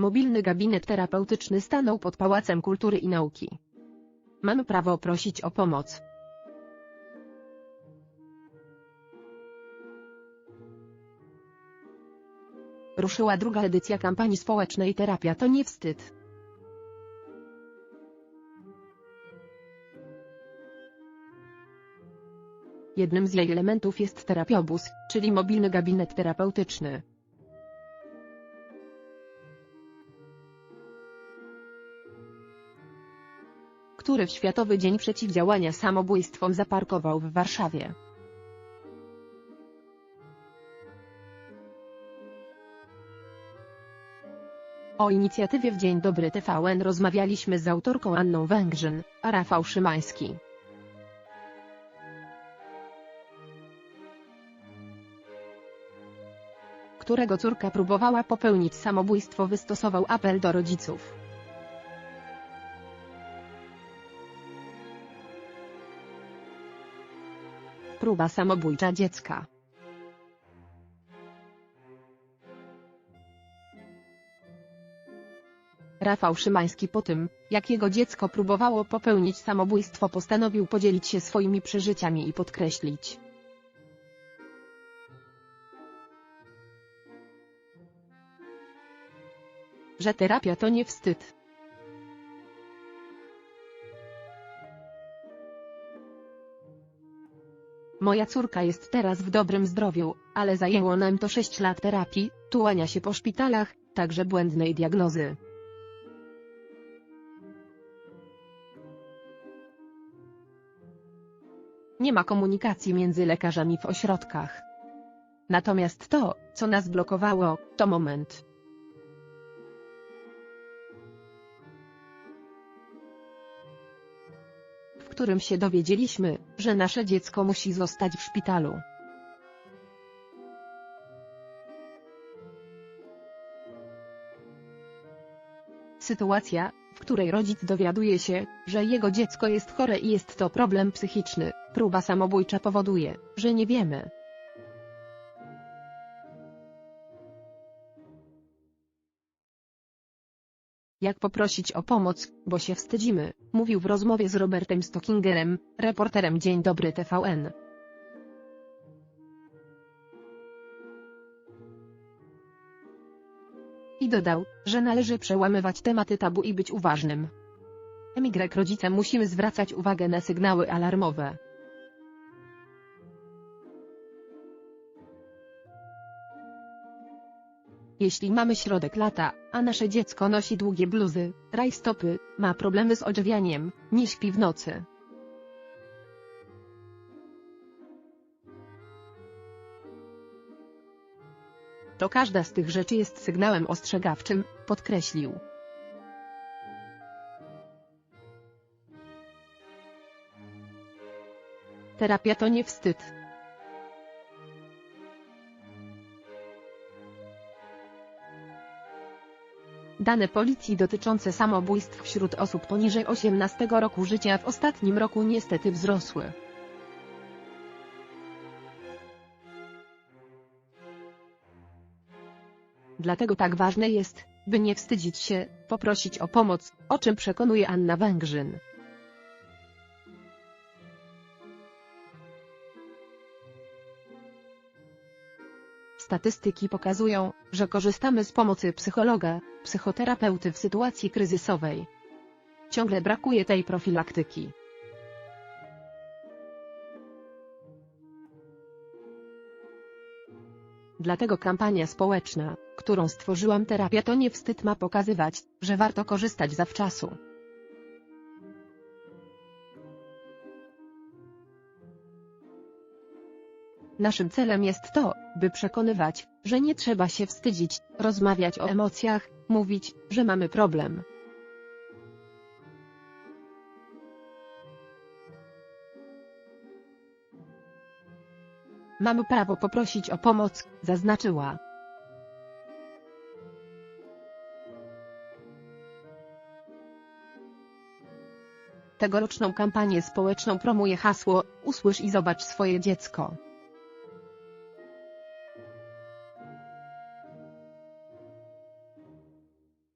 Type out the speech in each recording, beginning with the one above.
Mobilny gabinet terapeutyczny stanął pod Pałacem Kultury i Nauki. Mamy prawo prosić o pomoc. Ruszyła druga edycja kampanii społecznej Terapia to nie wstyd. Jednym z jej elementów jest terapiobus, czyli mobilny gabinet terapeutyczny. Który w Światowy Dzień Przeciwdziałania Samobójstwom zaparkował w Warszawie. O inicjatywie w Dzień Dobry TVN rozmawialiśmy z autorką Anną Węgrzyn, a Rafał Szymański. którego córka próbowała popełnić samobójstwo wystosował apel do rodziców. Próba samobójcza dziecka. Rafał Szymański po tym, jak jego dziecko próbowało popełnić samobójstwo postanowił podzielić się swoimi przeżyciami i podkreślić. Że terapia to nie wstyd. Moja córka jest teraz w dobrym zdrowiu, ale zajęło nam to 6 lat terapii, tułania się po szpitalach, także błędnej diagnozy. Nie ma komunikacji między lekarzami w ośrodkach. Natomiast to, co nas blokowało, to moment. Którym się dowiedzieliśmy, że nasze dziecko musi zostać w szpitalu. Sytuacja, w której rodzic dowiaduje się, że jego dziecko jest chore i jest to problem psychiczny, próba samobójcza powoduje, że nie wiemy, Jak poprosić o pomoc, bo się wstydzimy, mówił w rozmowie z Robertem Stockingerem, reporterem Dzień Dobry TVN. I dodał, że należy przełamywać tematy tabu i być uważnym. Emigrek rodzice musimy zwracać uwagę na sygnały alarmowe. Jeśli mamy środek lata, a nasze dziecko nosi długie bluzy, rajstopy, ma problemy z odżywianiem, nie śpi w nocy. To każda z tych rzeczy jest sygnałem ostrzegawczym, podkreślił. Terapia to nie wstyd. Dane policji dotyczące samobójstw wśród osób poniżej 18 roku życia w ostatnim roku niestety wzrosły. Dlatego tak ważne jest, by nie wstydzić się, poprosić o pomoc, o czym przekonuje Anna Węgrzyn. Statystyki pokazują, że korzystamy z pomocy psychologa, psychoterapeuty w sytuacji kryzysowej. Ciągle brakuje tej profilaktyki. Dlatego kampania społeczna, którą stworzyłam Terapia to nie wstyd ma pokazywać, że warto korzystać zawczasu. Naszym celem jest to, by przekonywać, że nie trzeba się wstydzić, rozmawiać o emocjach, mówić, że mamy problem. Mamy prawo poprosić o pomoc, zaznaczyła. Tegoroczną kampanię społeczną promuje hasło Usłysz i zobacz swoje dziecko.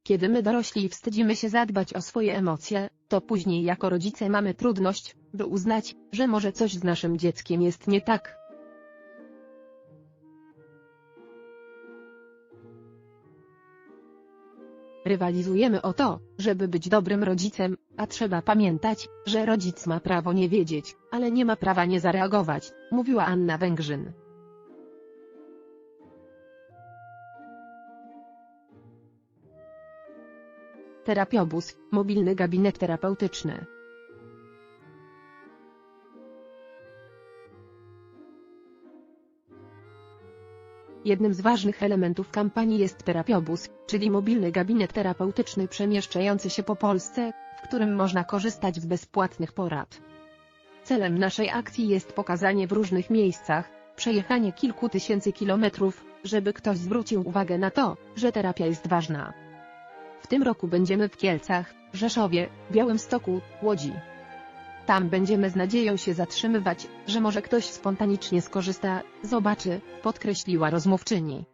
Kiedy my dorośli wstydzimy się zadbać o swoje emocje, to później jako rodzice mamy trudność, by uznać, że może coś z naszym dzieckiem jest nie tak. Rywalizujemy o to, żeby być dobrym rodzicem, a trzeba pamiętać, że rodzic ma prawo nie wiedzieć, ale nie ma prawa nie zareagować, mówiła Anna Węgrzyn. Terapiobus, mobilny gabinet terapeutyczny. Jednym z ważnych elementów kampanii jest terapiobus, czyli mobilny gabinet terapeutyczny przemieszczający się po Polsce, w którym można korzystać z bezpłatnych porad. Celem naszej akcji jest pokazanie w różnych miejscach, przejechanie kilku tysięcy kilometrów, żeby ktoś zwrócił uwagę na to, że terapia jest ważna. W tym roku będziemy w Kielcach, Rzeszowie, Białymstoku, Łodzi. Tam będziemy z nadzieją się zatrzymywać, że może ktoś spontanicznie skorzysta, zobaczy, podkreśliła rozmówczyni.